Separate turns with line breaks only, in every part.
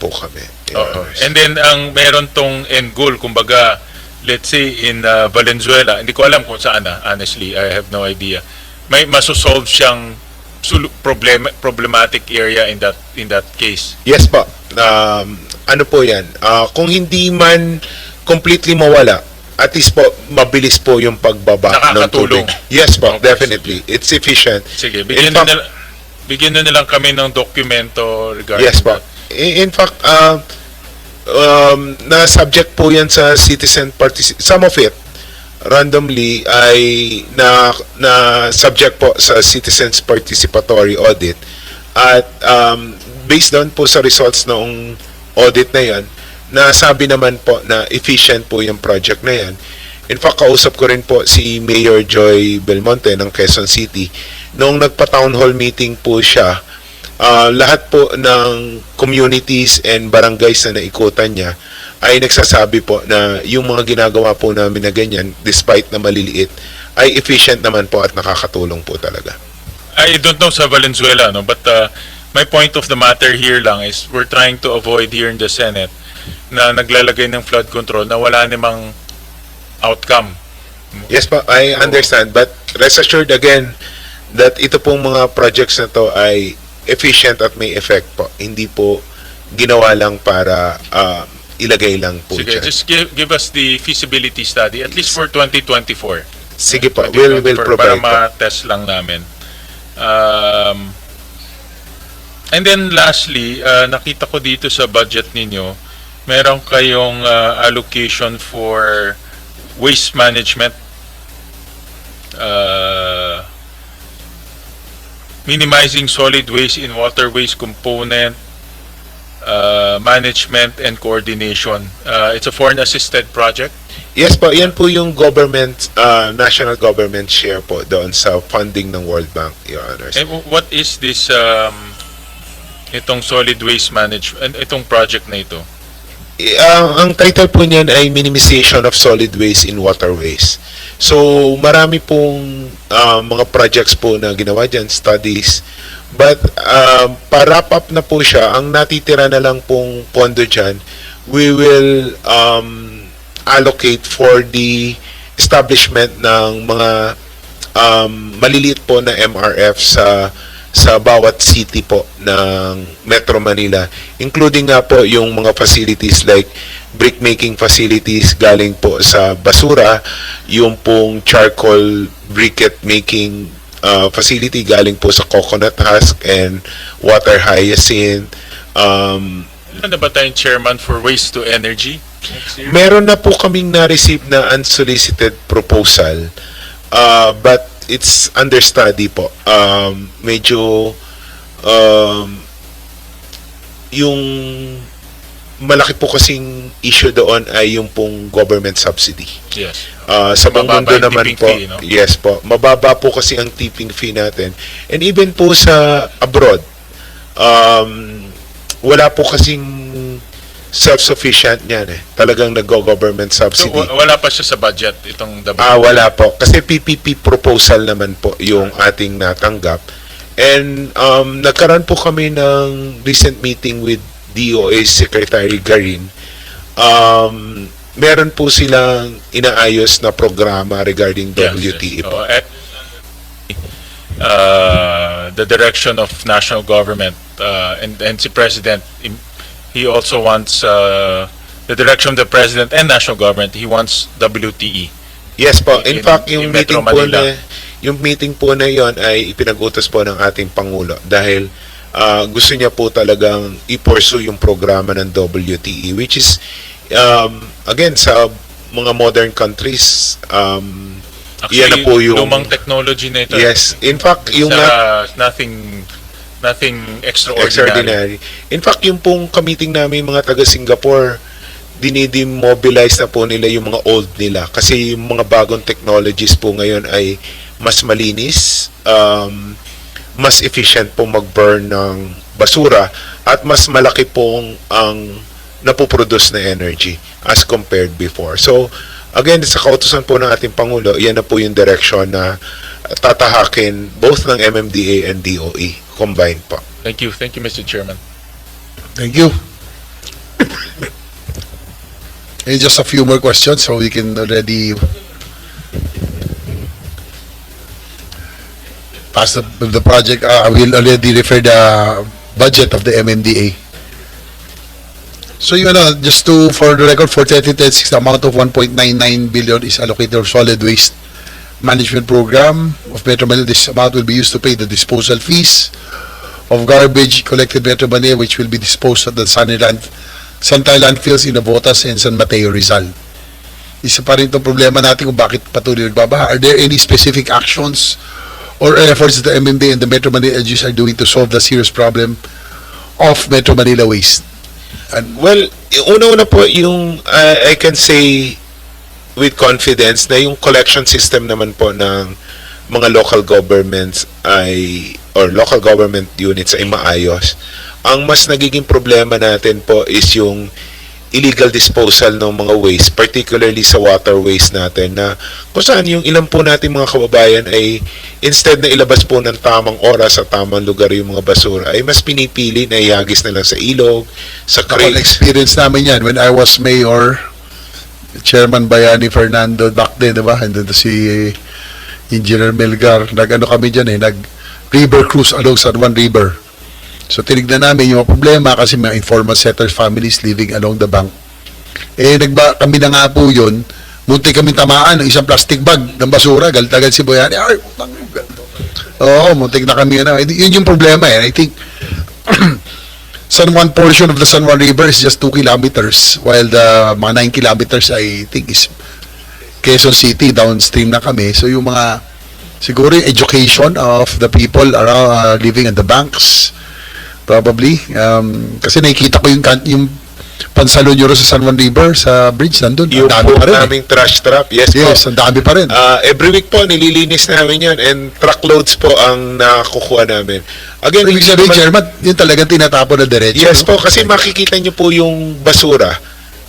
po kami.
Oo. And then ang meron tong end goal, kumbaga, let's say in uh, Valenzuela, hindi ko alam kung saan na, honestly, I have no idea. May masosolve siyang problem problematic area in that in that case.
Yes po. Um, ano po yan? Ah, kung hindi man completely mawala, at least po, mabilis po yung pagbaba ng
Nakakatulong.
tubig. Yes po,
Okay,
definitely. It's efficient.
Sige,
In
bigyan
fact-
nila bigyan na nilang kami ng dokumento regarding
Yes po.
that.
In, fact, uh, um, na subject po yan sa citizen participation. Some of it, randomly, ay na, na subject po sa citizens participatory audit. At um, based doon po sa results ng audit na yan, nasabi naman po na efficient po yung project na yan. In fact, kausap ko rin po si Mayor Joy Belmonte ng Quezon City. Noong nagpa-town hall meeting po siya, ah, lahat po ng communities and barangays na naikutan niya ay nagsasabi po na yung mga ginagawa po namin na ganyan, despite na maliliit, ay efficient naman po at nakakatulong po talaga.
I don't know sa Valenzuela, no, but uh, my point of the matter here lang is we're trying to avoid here in the Senate na naglalagay ng flood control na wala namang outcome.
Yes pa, I understand. But rest assured again that ito pong mga projects na to ay efficient at may effect po. Hindi po ginawa lang para ah, ilagay lang po
Sige,
dyan.
just give, give us the feasibility study at least for 2024.
Sige po, we'll, we'll
2024,
provide po.
Para ma-test lang namin. Um, and then lastly, uh, nakita ko dito sa budget ninyo, meron kayong uh, allocation for waste management. Uh, minimizing solid waste in waterways component, uh, management and coordination. Uh, it's a foreign assisted project.
Yes po, yan po yung government, ah, national government share po doon sa funding ng World Bank, Your Honors.
And what is this um itong solid waste management itong project na ito?
Eh, ang- title po niyan ay Minimization of Solid Waste in Waterways. So, marami pong ah, mga projects po na ginawa dyan, studies. But, um, pa-wrap up na po siya, ang natitira na lang pong pondo dyan, we will um, allocate for the establishment ng mga um, maliliit po na MRF sa sa bawat city po ng Metro Manila including nga po yung mga facilities like brick making facilities galing po sa basura yung pong charcoal briquette making uh, facility galing po sa coconut husk and water hyacinth um,
Ano na ba tayong chairman for waste to energy?
Meron na po kaming na-receive na unsolicited proposal. Uh, but it's under study po. Um, medyo um, yung malaki po kasing issue doon ay yung pong government subsidy.
Yes.
Uh, sa
Mababa
mundo naman po,
fee, no?
yes po, mababa po kasi ang tipping fee natin. And even po sa abroad, um, wala po kasing self-sufficient yan eh. Talagang nag-government
So
subsidy.
wa- wala pa siya sa budget itong WP.
Ah, wala po. Kasi PPP proposal naman po yung ating natanggap. And um, nagkaroon po kami ng recent meeting with DOA Secretary Garin. Um, meron po silang inaayos na programa regarding
Yes,
WTE
yes.
po.
Oh, eh, uh, the direction of national government uh, and and si President im- he also wants uh, the direction of the President and national government he wants WTE.
Yes po. In,
in-
fact, yung
in Metro
meeting po
Manila.
na yung meeting po na yon ay ipinag-utos po ng ating pangulo dahil ah, gusto niya po talagang i-pursue yung programa ng WTE which is um, again sa mga modern countries um, Yan na po yung-
lumang technology na ito.
yes in fact yung
uh, nothing nothing extraordinary.
extraordinary in fact yung pong kamiting namin mga taga Singapore dinidemobilize na po nila yung mga old nila kasi yung mga bagong technologies po ngayon ay mas malinis um, mas efficient po mag-burn ng basura at mas malaki pong ang napoproduce na energy as compared before. So, again, sa kautusan po ng ating Pangulo, yan na po yung direction na tatahakin both ng MMDA and DOE combined po.
Thank you. Thank you Mr. Chairman.
Thank you. And just a few more questions so we can already pass the, the project. Uh, I will already refer the budget of the MMDA. So you know, just to for the record, for 2026, the amount of 1.99 billion is allocated for solid waste management program of Metro Manila. This amount will be used to pay the disposal fees of garbage collected Metro Manila, which will be disposed at the Sunny Land, Santay landfills in Navotas and San Mateo, Rizal. Isa pa rin itong problema natin kung bakit patuloy nagbabaha. Are there any specific actions or efforts that the MMD and the Metro Manila LGUs are doing to solve the serious problem of Metro Manila waste? And
Well, una-una po yung uh, I can say with confidence na yung collection system naman po ng mga local governments ay or local government units ay maayos. Ang mas nagiging problema natin po is yung illegal disposal ng mga waste, particularly sa waterways natin na kung saan yung ilan po natin mga kababayan ay instead na ilabas po ng tamang oras sa tamang lugar yung mga basura ay mas pinipili na ihagis na lang sa ilog, sa
Ako,
creeks.
experience namin yan when I was mayor, Chairman Bayani Fernando back then, diba? And then si Engineer Melgar, nag-ano kami dyan eh, nag-river cruise along San Juan River. So tinignan namin yung mga problema kasi may informal settlers families living along the bank. Eh, nagba, kami na nga po yun, munti kami tamaan ng isang plastic bag ng basura, galtagal si Bayani, ay, utang, Oo, muntik na kami na. Yun yung problema eh. I think San Juan portion of the San Juan River is just 2 kilometers while the mga 9 kilometers I think is Quezon City downstream na kami. So yung mga siguro yung education of the people around uh, living in the banks probably um, kasi nakikita ko yung yung pansalon nyo sa San Juan River sa bridge nandun.
Yung
Ang dami pa rin. eh.
naming trash trap. Yes,
Yes,
po.
ang dami pa rin.
Ah, every week po, nililinis namin yan and truckloads po ang nakukuha namin. Again,
Ibig
hindi
sabihin, Chairman, yun talagang tinatapon na diretso.
Yes
no?
po, kasi makikita nyo po yung basura.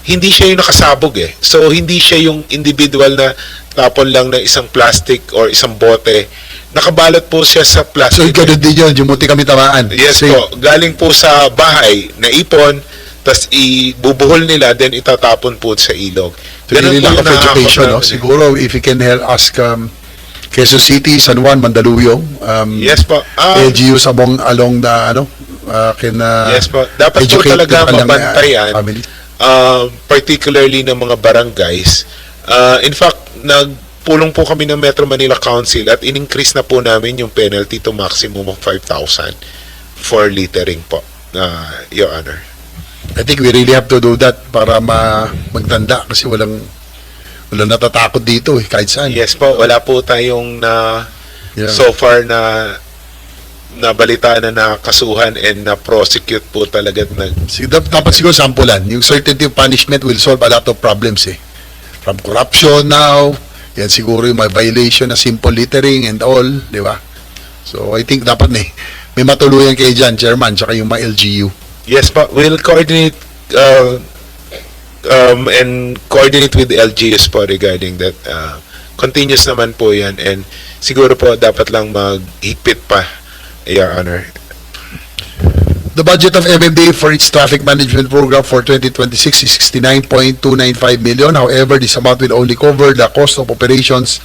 Hindi siya yung nakasabog eh. So, hindi siya yung individual na tapon lang ng isang plastic or isang bote. Nakabalot po siya sa
So,
plastic.
ganun din yun, yung munti kami tamaan.
Yes
Same.
po, galing po sa bahay, naipon, tapos ibubuhol nila, then itatapon po sa ilog.
So, really lack
yung
education, no? Siguro, if you can help ask um, Quezon City, San Juan, Mandaluyong, um,
Yes po. Ah,
LGUs among, along the, ano, uh, can uh,
yes po. Dapat po talaga
along, uh,
mabantayan.
family.
Uh, particularly ng mga barangays. Uh, in fact, nagpulong po kami ng Metro Manila Council at in-increase na po namin yung penalty to maximum of 5,000 for littering po, uh, Your Honor.
I think we really have to do that para ma magtanda kasi walang walang natatakot dito eh, kahit saan.
Yes po, wala po tayong na
Yeah.
so far na nabalita na nakasuhan and na prosecute po talaga nag
Sig- dap- dapat siguro sampulan. Yung certainty of punishment will solve a lot of problems eh. From corruption now, yan siguro yung may violation na simple littering and all, di ba? So I think dapat eh, may matuluyan kayo dyan, Chairman, tsaka yung mga LGU.
Yes po, we'll coordinate uh, um, and coordinate with the LGUs po regarding that. Uh, continuous naman po yan and siguro po dapat lang maghigpit pa, Your Honor.
The budget of MMDA for its traffic management program for 2026 is 69.295 million. However, this amount will only cover the cost of operations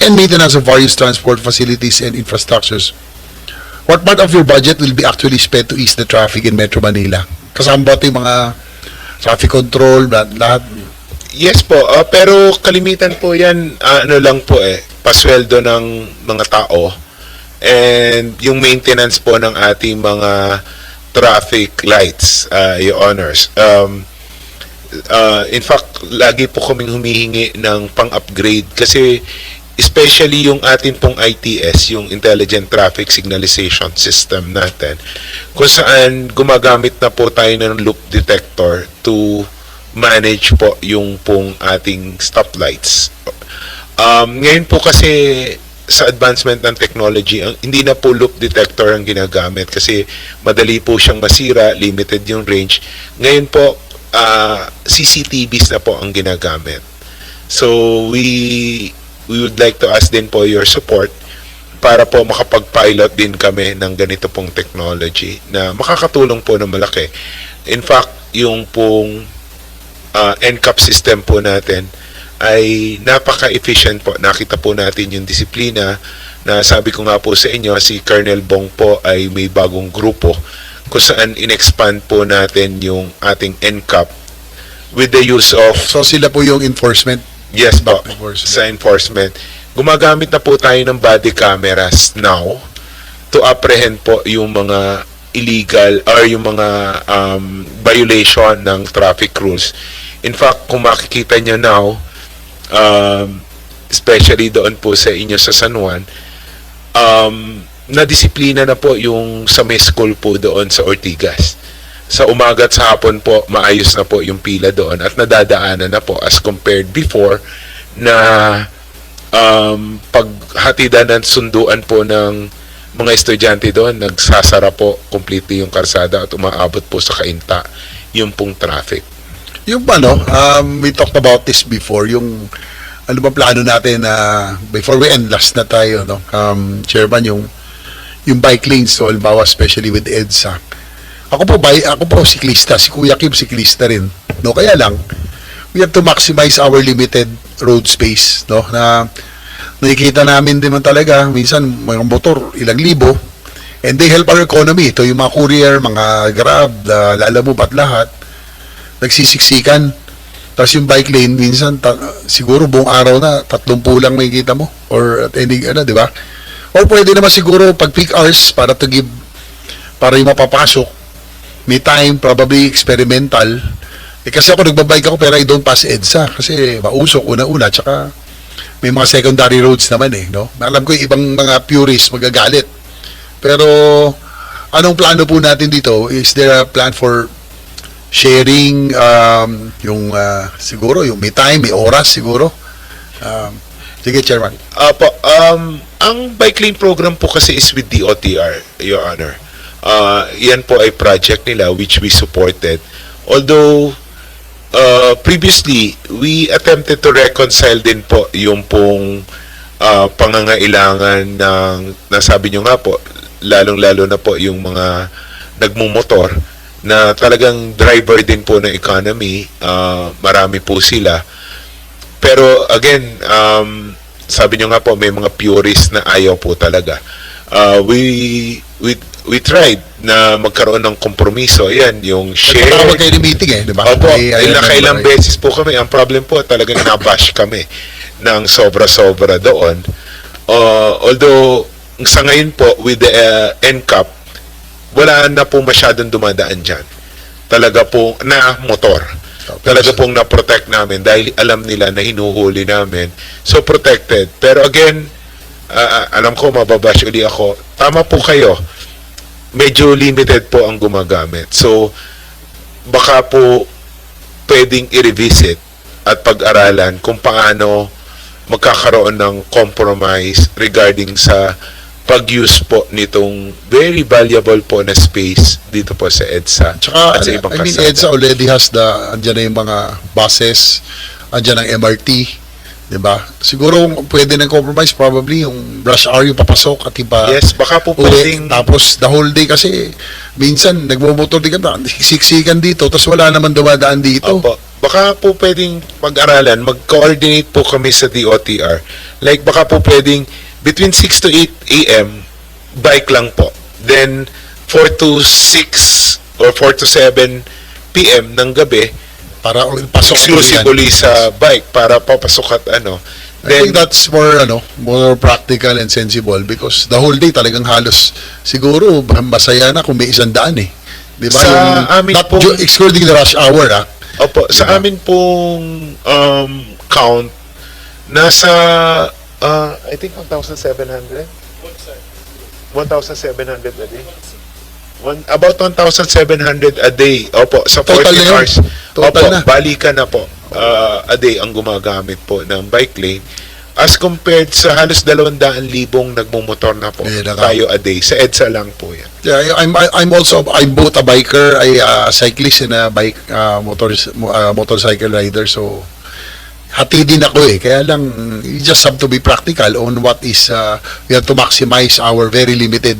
and maintenance of various transport facilities and infrastructures. What part of your budget will be actually spent to ease the traffic in Metro Manila? Kasama ba ito yung mga traffic control, lahat?
Yes po, uh, pero kalimitan po yan, uh, ano lang po eh, pasweldo ng mga tao and yung maintenance po ng ating mga traffic lights, uh, Your Honors. Um, uh, in fact, lagi po kaming humihingi ng pang-upgrade kasi especially yung atin pong ITS, yung Intelligent Traffic Signalization System natin, kung saan gumagamit na po tayo ng loop detector to manage po yung pong ating stoplights. Um, ngayon po kasi sa advancement ng technology, hindi na po loop detector ang ginagamit kasi madali po siyang masira, limited yung range. Ngayon po, ah, CCTVs na po ang ginagamit. So, we we would like to ask din po your support para po makapag-pilot din kami ng ganito pong technology na makakatulong po ng malaki. In fact, yung pong uh, NCAP system po natin ay napaka-efficient po. Nakita po natin yung disiplina na sabi ko nga po sa inyo, si Colonel Bong po ay may bagong grupo kung saan in-expand po natin yung ating NCAP with the use of
So sila po yung enforcement.
Yes po,
Enforcement.
sa enforcement. Gumagamit na po tayo ng body cameras now to apprehend po yung mga illegal or yung mga um, violation ng traffic rules. In fact, kung makikita nyo now, um, especially doon po sa inyo sa San Juan, um, na-disiplina na po yung sa may school po doon sa Ortigas. Sa umaga at sa hapon po, maayos na po yung pila doon at nadadaanan na po as compared before na um, paghatidan ng sunduan po ng mga estudyante doon, nagsasara po completely yung karsada at umaabot po sa kainta yung pong traffic.
Yung ano, um, we talked about this before, yung ano ba plano natin na before we end last na tayo, no? Um, chairman, yung yung bike lanes, so halimbawa especially with EDSA. Ako po, by, ako po siklista, si Kuya Kim siklista rin. No, kaya lang, we have to maximize our limited road space, no? Na nakikita namin din man talaga, minsan mga motor, ilang libo, and they help our economy. Ito yung mga courier, mga grab, uh, lalamove at lahat, nagsisiksikan. Tapos yung bike lane, minsan, ta- siguro buong araw na, tatlong pulang may kita mo. Or at any, ano, di ba? Or pwede naman siguro pag peak hours para to give, para yung mapapasok, may time, probably experimental. Eh, kasi ako nagbabike ako pero I don't pass EDSA kasi mausok una-una tsaka may mga secondary roads naman eh, no? Alam ko yung ibang mga purists magagalit. Pero anong plano po natin dito? Is there a plan for sharing um, yung ah, siguro yung may time, may oras siguro? Um, sige, Chairman.
Apo, um, ang bike lane program po kasi is with DOTR, Your Honor. Uh, yan po ay project nila which we supported. Although, uh, previously, we attempted to reconcile din po yung pong uh, pangangailangan ng, nasabi nyo nga po, lalong-lalo na po yung mga nagmumotor na talagang driver din po ng economy, uh, marami po sila. Pero again, um, sabi nyo nga po, may mga purists na ayaw po talaga. Uh, we, we, we tried na magkaroon ng kompromiso. Ayan, yung share.
Tawag kayo ng meeting eh, di ba?
Opo,
ayun
ilang
ang-
kailang beses po kami. Ang problem po, talagang nabash kami ng sobra-sobra doon. Uh, although, sa ngayon po, with the uh, NCAP, wala na po masyadong dumadaan dyan. Talaga po na motor. Talaga pong na-protect namin dahil alam nila na hinuhuli namin. So, protected. Pero again, ah, alam ko, mababash uli ako. Tama po kayo. Medyo limited po ang gumagamit. So, baka po pwedeng i-revisit at pag-aralan kung paano magkakaroon ng compromise regarding sa pag-use po nitong very valuable po na space dito po sa EDSA
Tsaka,
at sa ibang
I mean. EDSA already has the, andyan na yung mga buses, andyan ang MRT, di ba? Siguro pwede ng compromise, probably yung rush hour yung papasok at iba
Yes, baka po pwedeng
Tapos the whole day kasi minsan nagmumotor din ka, siksikan dito, tapos wala naman dumadaan dito.
Opo. Baka po pwedeng pag-aralan, mag-coordinate po kami sa DOTR. Like baka po pwedeng between 6 to 8 a.m. bike lang po. Then 4 to 6 or 4 to 7 p.m. ng gabi,
Para pasok
exclusive
yan.
uli sa bike para papasok at ano.
I think
Then,
that's more ano, more practical and sensible because the whole day talagang halos siguro masaya na kung may isang daan eh. Di ba?
Sa
Yung-
amin
not
po-
ju- excluding the rush hour ah.
Opo, sa
Diba?
amin pong um, count, nasa, uh, I think 1,700? 1,700 a day? One, about 1,700 a day. Opo, sa 40
Total na yun?
hours.
Total
Opo,
na?
balikan na po. uh, a day ang gumagamit po ng bike lane. As compared sa halos 200,000 nagmumotor na po
na nga.
tayo a day. Sa EDSA lang po yan.
Yeah, I'm I'm also I'm both a biker, I uh, cyclist and a bike uh, motor uh, motorcycle rider so hati din ako eh. Kaya lang you just have to be practical on what is uh, we have to maximize our very limited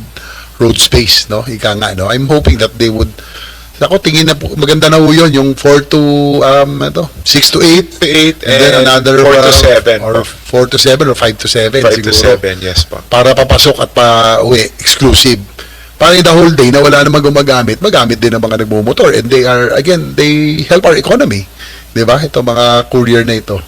road space, no? Ika nga, no? I'm hoping that they would Ako tingin na po, maganda na po yun, yung 4 to, um, ito, 6 to 8.
To 8
And, then another
4 to
uh,
7.
or 4 to 7 or 5 to 7
5 to
siguro.
7, yes po.
Para papasok at pa-uwi, exclusive. Para the whole day na wala namang gumagamit, magamit din ang mga nagmumotor. And they are, again, they help our economy. Di ba? Ito mga courier na ito.